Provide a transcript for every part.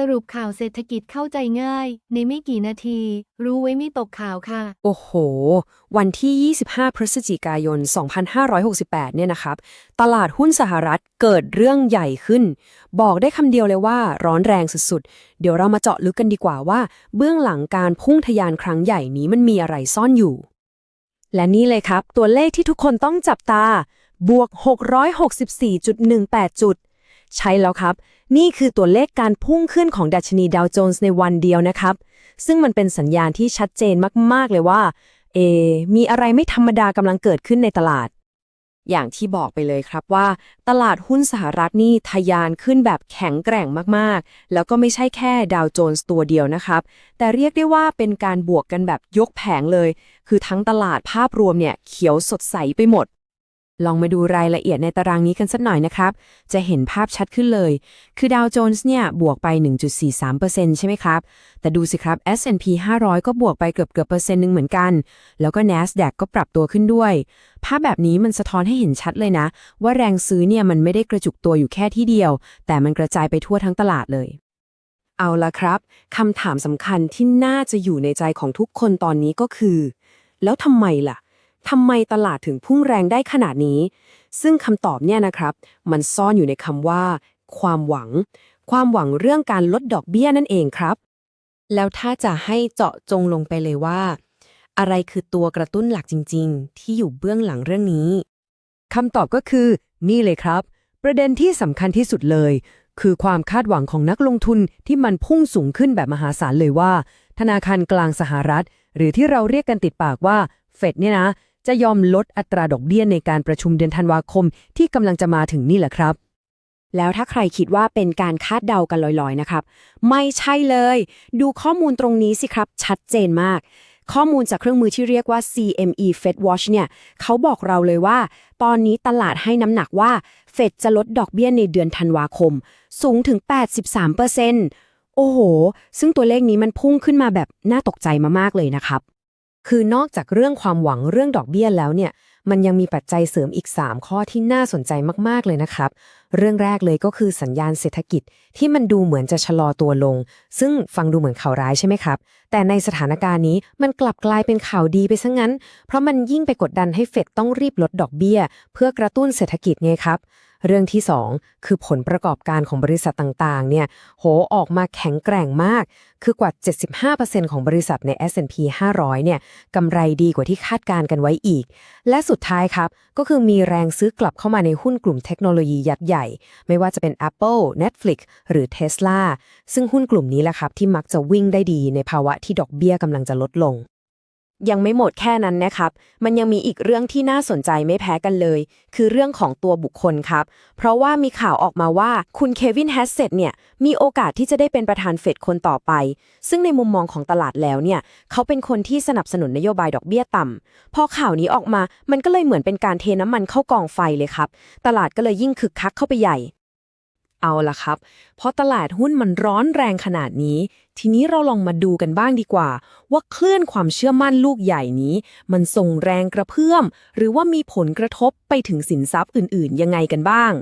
สรุปข่าวเศรษฐกิจเข้าใจง่าย ในไม่กี่นาที รู้ไว้ไม่ตกข่าวค่ะ โอ้โห วันที่ 25 พฤศจิกายน 2568 เนี่ยนะครับ ตลาดหุ้นสหรัฐเกิดเรื่องใหญ่ขึ้น บอกได้คำเดียวเลยว่าร้อนแรงสุดๆ เดี๋ยวเรามาเจาะลึกกันดีกว่าว่า เบื้องหลังการพุ่งทะยานครั้งใหญ่นี้มันมีอะไรซ่อนอยู่ และนี่เลยครับ ตัวเลขที่ทุกคนต้องจับตา บวก 664.18 จุด ใช่แล้วครับนี่คือตัวเลขการพุ่งขึ้นของดัชนีดาวโจนส์ในวันเดียวนะครับ ซึ่งมันเป็นสัญญาณที่ชัดเจนมากๆเลยว่า เอ มีอะไรไม่ธรรมดากำลังเกิดขึ้นในตลาด อย่างที่บอกไปเลยครับว่า ตลาดหุ้นสหรัฐนี่ทะยานขึ้นแบบแข็งแกร่งมากๆ แล้วก็ไม่ใช่แค่ดาวโจนส์ตัวเดียวนะครับ แต่เรียกได้ว่าเป็นการบวกกันแบบยกแผงเลย คือทั้งตลาดภาพรวมเนี่ยเขียวสดใสไปหมด ลองมาดูรายละเอียดในตารางนี้กันสักหน่อยนะครับ จะเห็นภาพชัดขึ้นเลย คือดาวโจนส์เนี่ย บวกไป 1.43%ใช่ไหมครับ แต่ดูสิครับ S&P 500 ก็บวกไปเกือบเกือบเปอร์เซ็นต์หนึ่งเหมือนกัน แล้วก็ NASDAQ ก็ปรับตัวขึ้นด้วย ภาพแบบนี้มันสะท้อนให้เห็นชัดเลยนะ ว่าแรงซื้อเนี่ยมันไม่ได้กระจุกตัวอยู่แค่ที่เดียว แต่มันกระจายไปทั่วทั้งตลาดเลยเอาละครับ คำถามสำคัญที่น่าจะอยู่ในใจของทุกคนตอนนี้ก็คือ แล้วทำไมล่ะ ทำไมตลาดถึงพุ่งแรงได้ขนาดนี้ ซึ่งคำตอบเนี่ยนะครับ มันซ่อนอยู่ในคำว่า ความหวัง ความหวังเรื่องการลดดอกเบี้ยนั่นเองครับ แล้วถ้าจะให้เจาะจงลงไปเลยว่า อะไรคือตัวกระตุ้นหลักจริง ๆ ที่อยู่เบื้องหลังเรื่องนี้คำตอบก็คือ นี่เลยครับ ประเด็นที่สำคัญที่สุดเลย คือความคาดหวังของนักลงทุนที่มันพุ่งสูงขึ้นแบบมหาศาลเลยว่า ธนาคารกลางสหรัฐ หรือที่เราเรียกกันติดปากว่าเฟดเนี่ยนะ จะยอมลดอัตราดอกเบี้ยในการประชุมเดือนธันวาคมที่กำลังจะมาถึงนี่แหละครับ แล้วถ้าใครคิดว่าเป็นการคาดเดากันลอยๆนะครับ ไม่ใช่เลย ดูข้อมูลตรงนี้สิครับ ชัดเจนมาก ข้อมูลจากเครื่องมือที่เรียกว่า CME Fed Watch เนี่ยเขาบอกเราเลยว่า ตอนนี้ตลาดให้น้ำหนักว่าเฟดจะลดดอกเบี้ยในเดือนธันวาคม สูงถึง 83%โอ้โห ซึ่งตัวเลขนี้มันพุ่งขึ้นมาแบบน่าตกใจมากๆเลยนะครับ คือนอกจากเรื่องความหวังเรื่องดอกเบี้ยแล้วเนี่ย มันยังมีปัจจัยเสริมอีก 3 ข้อที่น่าสนใจมากๆเลยนะครับ เรื่องแรกเลยก็คือสัญญาณเศรษฐกิจที่มันดูเหมือนจะชะลอตัวลง ซึ่งฟังดูเหมือนข่าวร้ายใช่ไหมครับ แต่ในสถานการณ์นี้มันกลับกลายเป็นข่าวดีไปซะงั้น เพราะมันยิ่งไปกดดันให้เฟดต้องรีบลดดอกเบี้ย เพื่อกระตุ้นเศรษฐกิจไงครับ เรื่องที่ 2 คือผลประกอบการของบริษัทต่างๆ เนี่ย โห ออกมาแข็งแกร่งมาก คือกว่า 75%ของบริษัทใน S&P 500 เนี่ยกำไรดีกว่าที่คาดการกันไว้อีก และสุดท้ายครับ ก็คือมีแรงซื้อกลับเข้ามาในหุ้นกลุ่มเทคโนโลยียัดใหญ่ ไม่ว่าจะเป็น Apple Netflix หรือ Tesla ซึ่งหุ้นกลุ่มนี้แหละครับที่มักจะวิ่งได้ดีในภาวะที่ดอกเบี้ยกำลังจะลดลง ยังไม่หมดแค่นั้นนะครับ มันยังมีอีกเรื่องที่น่าสนใจไม่แพ้กันเลย คือเรื่องของตัวบุคคลครับ เพราะว่ามีข่าวออกมาว่าคุณเควินแฮสเซตเนี่ย มีโอกาสที่จะได้เป็นประธานเฟดคนต่อไป ซึ่งในมุมมองของตลาดแล้วเนี่ย เขาเป็นคนที่สนับสนุนนโยบายดอกเบี้ยต่ำพอข่าวนี้ออกมา มันก็เลยเหมือนเป็นการเทน้ำมันเข้ากองไฟเลยครับ ตลาดก็เลยยิ่งคึกคักเข้าไปใหญ่ เอาละครับ เพราะตลาดหุ้นมันร้อนแรงขนาดนี้ ทีนี้เราลองมาดูกันบ้างดีกว่า ว่าคลื่นความเชื่อมั่นลูกใหญ่นี้ มันส่งแรงกระเพื่อม หรือว่ามีผลกระทบไปถึงสินทรัพย์อื่นๆ ยังไงกันบ้าง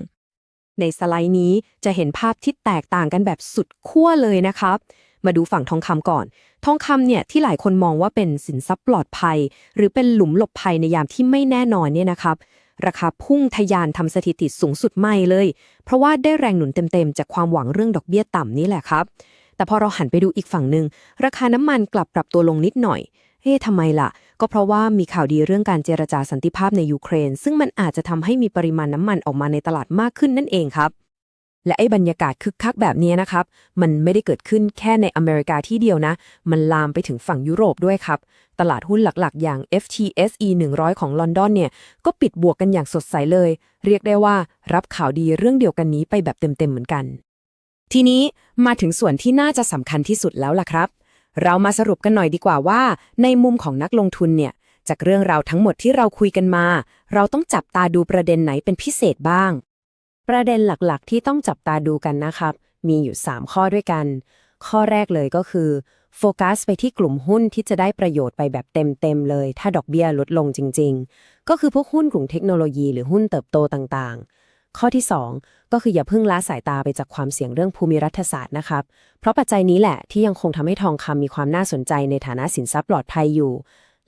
ในสไลด์นี้จะเห็นภาพที่แตกต่างกันแบบสุดขั้วเลยนะครับมาดูฝั่งทองคำก่อน ทองคำเนี่ยที่หลายคนมองว่าเป็นสินทรัพย์ปลอดภัย หรือเป็นหลุมหลบภัยในยามที่ไม่แน่นอนเนี่ยนะครับ ราคาพุ่งทะยานทำสถิติสูงสุดใหม่เลย เพราะว่าได้แรงหนุนเต็มๆ จากความหวังเรื่องดอกเบี้ยต่ำนี่แหละครับ แต่พอเราหันไปดูอีกฝั่งหนึ่งราคาน้ำมันกลับปรับตัวลงนิดหน่อยเฮ้ทำไมล่ะ ก็เพราะว่ามีข่าวดีเรื่องการเจรจาสันติภาพในยูเครน ซึ่งมันอาจจะทำให้มีปริมาณน้ำมันออกมาในตลาดมากขึ้นนั่นเองครับ และไอ้บรรยากาศคึกคักแบบนี้นะครับ มันไม่ได้เกิดขึ้นแค่ในอเมริกาที่เดียวนะ มันลามไปถึงฝั่งยุโรปด้วยครับ ตลาดหุ้นหลักๆ อย่าง FTSE 100 ของลอนดอนเนี่ย ก็ปิดบวกกันอย่างสดใสเลย เรียกได้ว่ารับข่าวดีเรื่องเดียวกันนี้ไปแบบเต็มๆเหมือนกัน ทีนี้มาถึงส่วนที่น่าจะสำคัญที่สุดแล้วล่ะครับ เรามาสรุปกันหน่อยดีกว่าว่า ในมุมของนักลงทุนเนี่ย จากเรื่องราวทั้งหมดที่เราคุยกันมา เราต้องจับตาดูประเด็นไหนเป็นพิเศษบ้าง ประเด็นหลักๆ ที่ต้องจับตาดูกันนะครับ มีอยู่ 3 ข้อด้วยกัน ข้อแรกเลยก็คือ โฟกัสไปที่กลุ่มหุ้นที่จะได้ประโยชน์ไปแบบเต็ม ๆ เลย ถ้าดอกเบี้ยลดลงจริง ๆ ก็คือพวกหุ้นกลุ่มเทคโนโลยีหรือหุ้นเติบโตต่างๆ ข้อที่ 2 ก็คืออย่าเพิ่งละสายตาไปจากความเสี่ยงเรื่องภูมิรัฐศาสตร์นะครับ เพราะปัจจัยนี้แหละที่ยังคงทำให้ทองคำมีความน่าสนใจในฐานะสินทรัพย์ปลอดภัยอยู่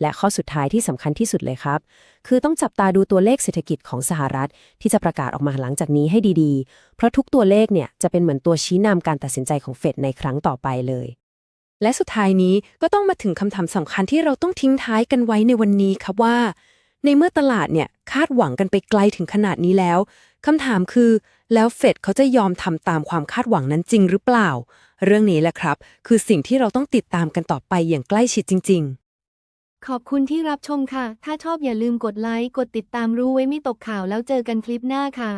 และข้อสุดท้ายที่สำคัญที่สุดเลยครับ คือต้องจับตาดูตัวเลขเศรษฐกิจของสหรัฐ ที่จะประกาศออกมาหลังจากนี้ให้ดีๆ เพราะทุกตัวเลขเนี่ยจะเป็นเหมือนตัวชี้นำการตัดสินใจของเฟดในครั้งต่อไปเลย และสุดท้ายนี้ก็ต้องมาถึงคำถามสำคัญที่เราต้องทิ้งท้ายกันไว้ในวันนี้ครับว่า ในเมื่อตลาดเนี่ยคาดหวังกันไปไกลถึงขนาดนี้แล้วคำถามคือ แล้วเฟดเขาจะยอมทำตามความคาดหวังนั้นจริงหรือเปล่า เรื่องนี้แหละครับ คือสิ่งที่เราต้องติดตามกันต่อไปอย่างใกล้ชิดจริง ๆ ขอบคุณที่รับชมค่ะ ถ้าชอบอย่าลืมกดไลค์ กดติดตามรู้ไว้ไม่ตกข่าวแล้วเจอกันคลิปหน้าค่ะ